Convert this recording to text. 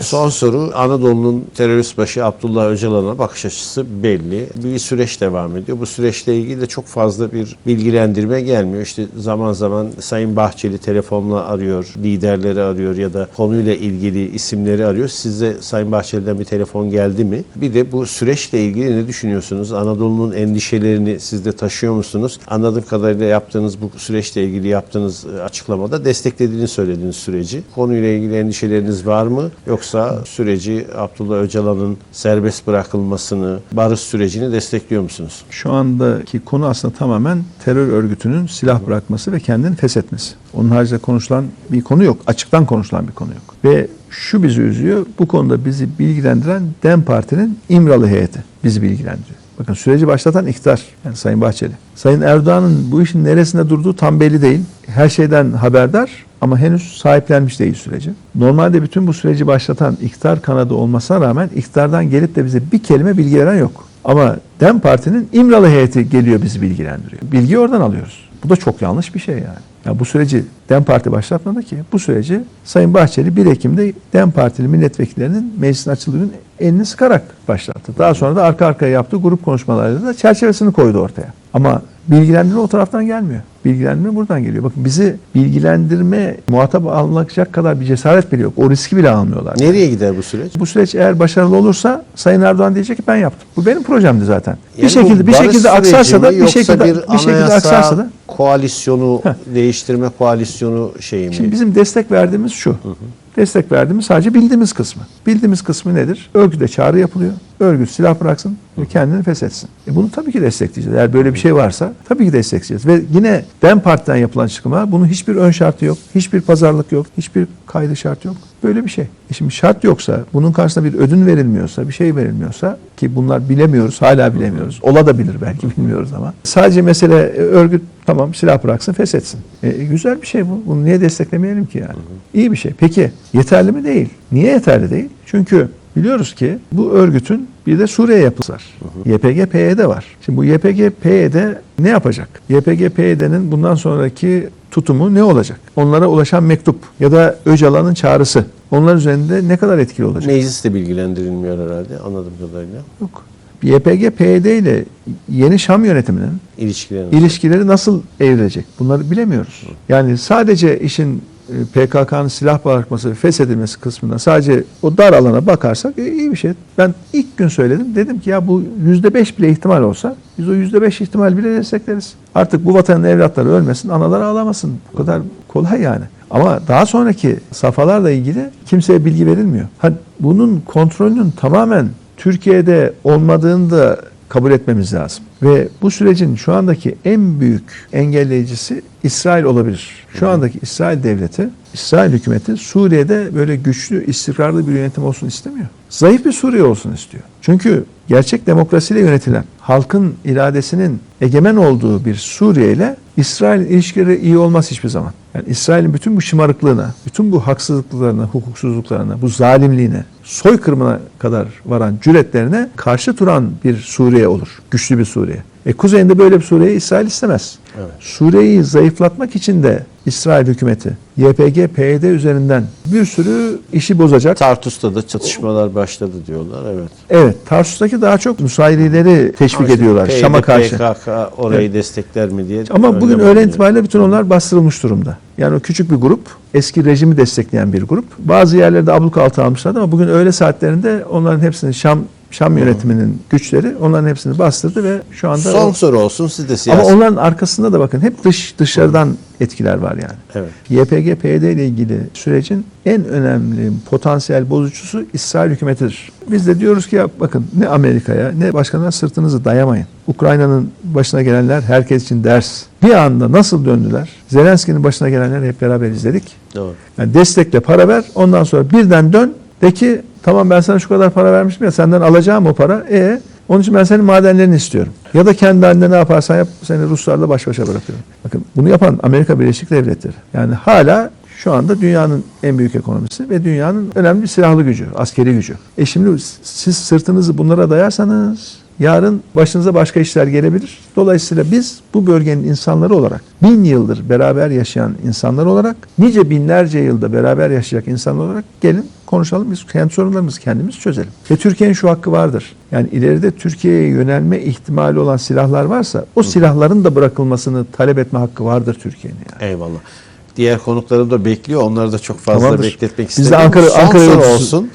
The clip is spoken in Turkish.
Son soru Anadolu'nun terörist başı Abdullah Öcalan'a bakış açısı belli. Bir süreç devam ediyor. Bu süreçle ilgili de çok fazla bir bilgilendirme gelmiyor. İşte zaman zaman Sayın Bahçeli telefonla arıyor, liderleri arıyor ya da konuyla ilgili isimleri arıyor. Size Sayın Bahçeli'den bir telefon geldi mi? Bir de bu süreçle ilgili ne düşünüyorsunuz? Anadolu'nun endişelerini siz de taşıyor musunuz? Anladığım kadarıyla yaptığınız bu süreçle ilgili yaptığınız e, açıklamada desteklediğini söylediğiniz süreci. Konuyla ilgili endişeleriniz var mı? Yoksa süreci Abdullah Öcalan'ın serbest bırakılmasını, barış sürecini destekliyor musunuz? Şu andaki konu aslında tamamen terör örgütünün silah bırakması ve kendini feshetmesi. Onun haricinde konuşulan bir konu yok. Açıktan konuşulan bir konu yok. Ve şu bizi üzüyor. Bu konuda bizi bilgilendiren DEM Parti'nin İmralı heyeti bizi bilgilendiriyor. Bakın süreci başlatan iktidar yani Sayın Bahçeli. Sayın Erdoğan'ın bu işin neresinde durduğu tam belli değil. Her şeyden haberdar ama henüz sahiplenmiş değil süreci. Normalde bütün bu süreci başlatan iktidar kanadı olmasına rağmen iktidardan gelip de bize bir kelime bilgi veren yok. Ama DEM Parti'nin İmralı heyeti geliyor bizi bilgilendiriyor. Bilgiyi oradan alıyoruz. Bu da çok yanlış bir şey yani. Ya bu süreci DEM Parti başlatmadı ki. Bu süreci Sayın Bahçeli 1 Ekim'de DEM Partili milletvekillerinin meclisin açıldığı elini sıkarak başlattı. Daha sonra da arka arkaya yaptığı grup konuşmalarıyla da çerçevesini koydu ortaya. Ama bilgilendirme o taraftan gelmiyor. Bilgilendirme buradan geliyor. Bakın bizi bilgilendirme muhatap alınacak kadar bir cesaret bile yok. O riski bile almıyorlar. Nereye gider bu süreç? Bu süreç eğer başarılı olursa Sayın Erdoğan diyecek ki ben yaptım. Bu benim projemdi zaten. Yani bir şekilde bir şekilde aksarsa da bir şekilde bir, bir şekilde aksarsa da koalisyonu değiştirme koalisyonu şeyi mi? Şimdi bizim destek verdiğimiz şu. Destek verdiğimiz sadece bildiğimiz kısmı. Bildiğimiz kısmı nedir? Örgüte çağrı yapılıyor. Örgüt silah bıraksın ve kendini feshetsin. E bunu tabii ki destekleyeceğiz. Eğer böyle bir şey varsa tabii ki destekleyeceğiz. Ve yine DEM Parti'den yapılan çıkıma bunun hiçbir ön şartı yok. Hiçbir pazarlık yok. Hiçbir kaydı şart yok. Böyle bir şey. E şimdi şart yoksa, bunun karşısında bir ödün verilmiyorsa, bir şey verilmiyorsa ki bunlar bilemiyoruz, hala bilemiyoruz. Ola da bilir belki bilmiyoruz ama. Sadece mesele e, örgüt tamam silah bıraksın, feshetsin. E, güzel bir şey bu. Bunu niye desteklemeyelim ki yani? İyi bir şey. Peki yeterli mi? Değil. Niye yeterli değil? Çünkü biliyoruz ki bu örgütün bir de Suriye yapısı var. YPG PYD var. Şimdi bu YPG PYD ne yapacak? YPG PYD'nin bundan sonraki tutumu ne olacak? Onlara ulaşan mektup ya da Öcalan'ın çağrısı onlar üzerinde ne kadar etkili olacak? Meclis de bilgilendirilmiyor herhalde anladığım kadarıyla. Yok. YPG PYD ile yeni Şam yönetiminin İlişkilerin. ilişkileri nasıl evrilecek? Bunları bilemiyoruz. Yani sadece işin e, PKK'nın silah bırakması ve feshedilmesi kısmından sadece o dar alana bakarsak e, iyi bir şey. Ben ilk gün söyledim. Dedim ki ya bu yüzde beş bile ihtimal olsa biz o yüzde beş ihtimal bile destekleriz. Artık bu vatanın evlatları ölmesin, analar ağlamasın. Bu kadar kolay yani. Ama daha sonraki safhalarla ilgili kimseye bilgi verilmiyor. Ha, bunun kontrolünün tamamen Türkiye'de olmadığını da kabul etmemiz lazım. Ve bu sürecin şu andaki en büyük engelleyicisi İsrail olabilir. Şu andaki İsrail devleti, İsrail hükümeti Suriye'de böyle güçlü, istikrarlı bir yönetim olsun istemiyor. Zayıf bir Suriye olsun istiyor. Çünkü gerçek demokrasiyle yönetilen, halkın iradesinin egemen olduğu bir Suriye ile İsrail'in ilişkileri iyi olmaz hiçbir zaman. Yani İsrail'in bütün bu şımarıklığına, bütün bu haksızlıklarına, hukuksuzluklarına, bu zalimliğine, soykırımına kadar varan cüretlerine karşı duran bir Suriye olur. Güçlü bir Suriye. E kuzeyinde böyle bir Suriye'yi İsrail istemez. Evet. Suriye'yi zayıflatmak için de İsrail hükümeti YPG, PYD üzerinden bir sürü işi bozacak. Tartus'ta da çatışmalar başladı diyorlar. Evet. Evet, Tarsus'taki daha çok Nusayrileri teşvik ediyorlar PYD, Şam'a karşı. PKK orayı destekler mi diye. Ama bugün öğlen alınıyor. itibariyle bütün onlar bastırılmış durumda. Yani o küçük bir grup, eski rejimi destekleyen bir grup. Bazı yerlerde abluka altına almışlardı ama bugün öğle saatlerinde onların hepsini Şam Şam yönetiminin güçleri onların hepsini bastırdı ve şu anda Son o- soru olsun siz de ama siyaset. onların arkasında da bakın hep dış dışarıdan etkiler var yani. Evet. YPG PYD ile ilgili sürecin en önemli potansiyel bozucusu İsrail hükümetidir. Biz de diyoruz ki ya bakın ne Amerika'ya ne başkanına sırtınızı dayamayın. Ukrayna'nın başına gelenler herkes için ders. Bir anda nasıl döndüler? Zelenski'nin başına gelenleri hep beraber izledik. Doğru. Yani destekle para ver ondan sonra birden dön de ki tamam ben sana şu kadar para vermiştim ya senden alacağım o para. E onun için ben senin madenlerini istiyorum. Ya da kendi halinde ne yaparsan yap seni Ruslarla baş başa bırakıyorum. Bakın bunu yapan Amerika Birleşik Devletleri. Yani hala şu anda dünyanın en büyük ekonomisi ve dünyanın önemli silahlı gücü, askeri gücü. E şimdi siz sırtınızı bunlara dayarsanız Yarın başınıza başka işler gelebilir. Dolayısıyla biz bu bölgenin insanları olarak bin yıldır beraber yaşayan insanlar olarak nice binlerce yılda beraber yaşayacak insanlar olarak gelin konuşalım. Biz kendi sorunlarımızı kendimiz çözelim. Ve Türkiye'nin şu hakkı vardır. Yani ileride Türkiye'ye yönelme ihtimali olan silahlar varsa o silahların da bırakılmasını talep etme hakkı vardır Türkiye'nin. Yani. Eyvallah. Diğer konuklarım da bekliyor. Onları da çok fazla Tamamdır. bekletmek Biz de istemiyorum. Ankara- soru yolcusu- olsun.